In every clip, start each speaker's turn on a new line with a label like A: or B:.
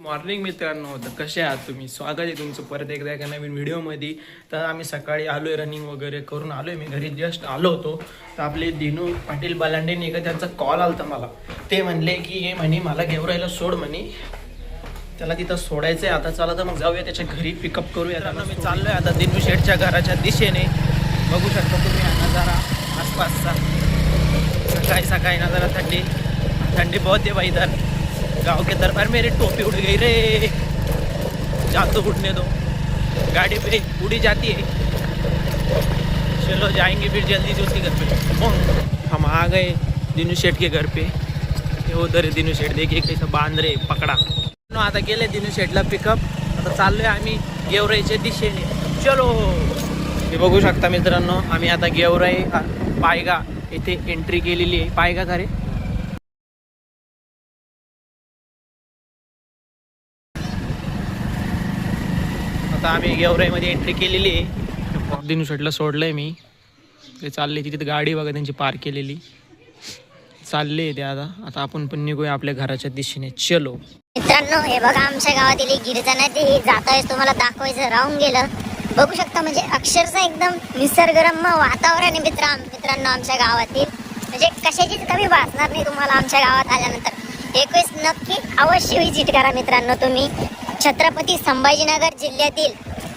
A: Morning मित्रांनो तर कसे आहात तुम्ही? स्वागत आहे तुमचं परत एकदा एका नवीन व्हिडिओमध्ये. तर आम्ही सकाळी आलोय रनिंग वगैरे करून आलोय. मी घरी जस्ट आलो होतो. तर आपले दिनू पाटील बलांडे एक त्यांचा कॉल होता मला. ते म्हणले की हे म्हणे मला गेवरायला सोड म्हणे. त्याला तिथं सोडायचं आहे आता चला तर मग जाऊया त्याच्या घरी पिकअप करूया. आता मी चाललोय आता दिनू शेठच्या घराच्या दिशेने. बघू शकता तुम्ही हा नजारा आसपासचा. सकाळी सकाळी नजारा थंडी. थंडी बहुत आहे भाई गाँव के दरबार मेरी टोपी उड़ गई रे। जान तो उड़ने दो। गाड़ी पे उड़ी जाती है। चलो जाएंगे फिर जल्दी से उसके घर पे। हम आ गए दिनू शेठ के घर पे। उधर दिनू शेठ। देखिए कैसा बांध रहे पकड़ा। नो, आता गेले दिनू शेठला पिकअप आता चाललोय आम्ही गेवराईच्या दिशेने चलो। हे बघू शकता मित्रांनो आम्ही आता गेवराई पायगा इथे एंट्री केलेली आहे. पायगा का रे? आता आम्ही गेवराईमध्ये एंट्री केलेली आहे. दिनू शेटला सोडलंय मी. ते चालले तिथे गाडी बघा त्यांची पार्क केलेली. चालले ते आता. आता आपण पण निघूया आपल्या घराच्या दिशेने. चलो.
B: मित्रांनो हे बघा आमच्या गावातील एक गिरिजन आहे ते जात आहे तुम्हाला दाखवायचं राहून गेलं. बघू शकता म्हणजे अक्षरशः एकदम निसर्गरम्य वातावरण आहे मित्र मित्रांनो आमच्या गावातील. म्हणजे कशाचीच कमी भासणार नाही तुम्हाला आमच्या गावात आल्यानंतर. एक वेळेस नक्की अवश्य विजिट करा मित्रांनो तुम्ही. छत्रपती संभाजीनगर जिल्ह्यातील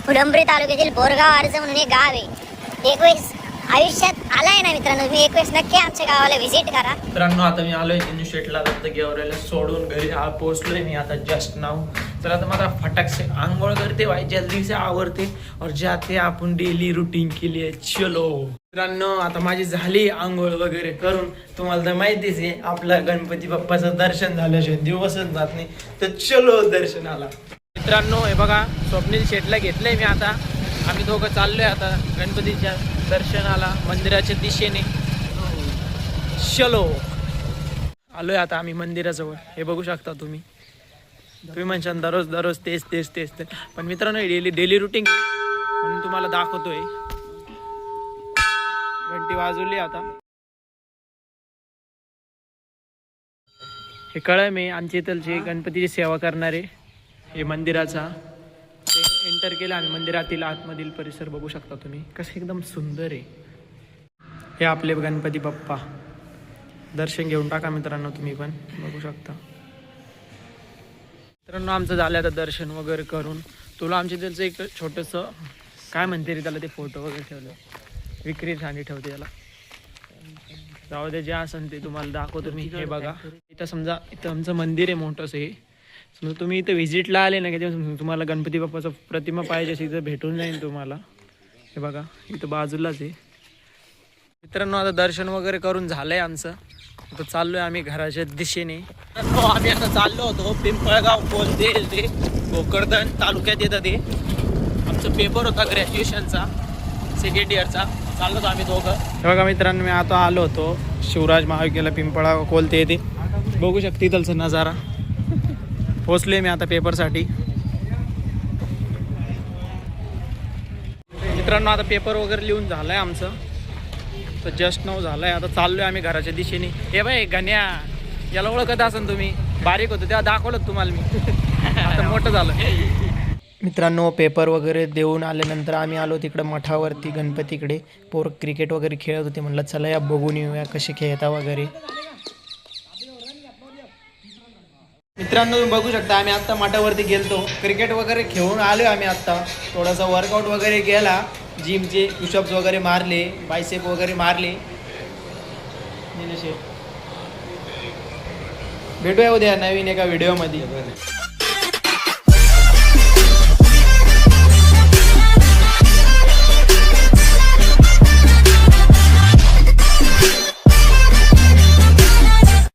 B: फुलंब्री तालुक्यातील बोरगाव अर्ज म्हणून हे गाव आहे. एक वेळेस आयुष्यात आलाय ना मित्रांनो? तुम्ही एक वेळेस नक्की आमच्या गावाला व्हिजिट करा.
A: मित्रांनो आता मी आलोय दिनू शेटला दत्त गेवरेला सोडून घरी. आ पोहोचलोय. मी आता जस्ट नाव तर आता मला फटाक से आंघोळ करते. भाई जल्दी से आवरते और जाते आपण डेली रुटीन केली आहे. चलो. मित्रांनो आता माझी झाली आंघोळ वगैरे करून. तुम्हाला तर माहितीच आहे आपला गणपती बाप्पाचं दर्शन झाल्याशिवाय दिवसच जात नाही. तर चलो दर्शनाला. मित्रांनो हे बघा स्वप्नील शेटला घेतलंय मी आता. आम्ही दोघं चाललोय आता गणपतीच्या दर्शनाला मंदिराच्या दिशेने. चलो. आलोय आता आम्ही मंदिराजवळ. हे बघू शकता तुम्ही. तुम्ही म्हणशान दररोज दररोज तेच तेच तेच ते पण मित्रांनो डेली डेली रुटीन म्हणून तुम्हाला दाखवतोय. घंटी वाजवली आता. हे कळय मी आमच्या इथलचे गणपतीची सेवा करणारे हे मंदिराचा. ते एंटर केलं आम्ही मंदिरातील आतमधील परिसर बघू शकता तुम्ही. कसं एकदम सुंदर आहे. हे आपले गणपती बाप्पा. दर्शन घेऊन टाका मित्रांनो तुम्ही पण बघू शकता. मित्रांनो आमचं झालं आता दर्शन वगैरे करून. तुला आमच्या त्याचं एक छोटंसं काय म्हणते रे त्याला ते फोटो वगैरे ठेवलं? विक्री झाली ठेवते याला. जाऊ दे जे असेल ते तुम्हाला दाखवतो मी. हे बघा. इथं समजा इथं आमचं मंदिर आहे मोठंसं हे. समजा तुम्ही इथं व्हिजिटला आले ना की तुम्हाला गणपती बाप्पाचं प्रतिमा पाहिजे असेल इथं भेटून जाईल तुम्हाला. हे बघा इथं बाजूलाच आहे. मित्रांनो आता दर्शन वगैरे करून झालंय आमचं. आता चाललोय आम्ही घराच्या दिशेने. हो, आम्ही आता चाललो होतो. पिंपळगाव कोलते ते भोकरदन तालुक्यात येतं ते. आमचा पेपर होता ग्रॅज्युएशनचा सेकंड इयरचा चाललो आम्ही दोघं. हे बघा मित्रांनो मी आता आलो होतो शिवराज महाविद्यालय पिंपळा कोलते येते बघू शकते इथलचा नजारा. पोचले मी आता पेपरसाठी. मित्रांनो आता पेपर वगैरे लिहून झालंय आमचं. तर जस्ट नऊ झालंय. आता चाललोय आम्ही घराच्या दिशेने. हे बाय गण्या. याला ओळखत असन तुम्ही. बारीक होतो तेव्हा दाखवलं तुम्हाला मी? आता मोठं झालं. मित्रांनो पेपर वगैरे देऊन आल्यानंतर आम्ही आलो तिकडं मठावरती गणपतीकडे. पोर क्रिकेट वगैरे खेळत होते. म्हटलं चला या बघून येऊया कसे खेळता वगैरे. मित्रांनो तुम्ही बघू शकता आम्ही आत्ता मठावरती गेलतो. क्रिकेट वगैरे खेळून आलो आम्ही आत्ता. थोडासा वर्कआउट वगैरे केला. जिमचे पुशअप्स वगैरे मारले. बायसेप वगैरे मारले. भेटूया उद्या नवीन एका व्हिडिओमध्ये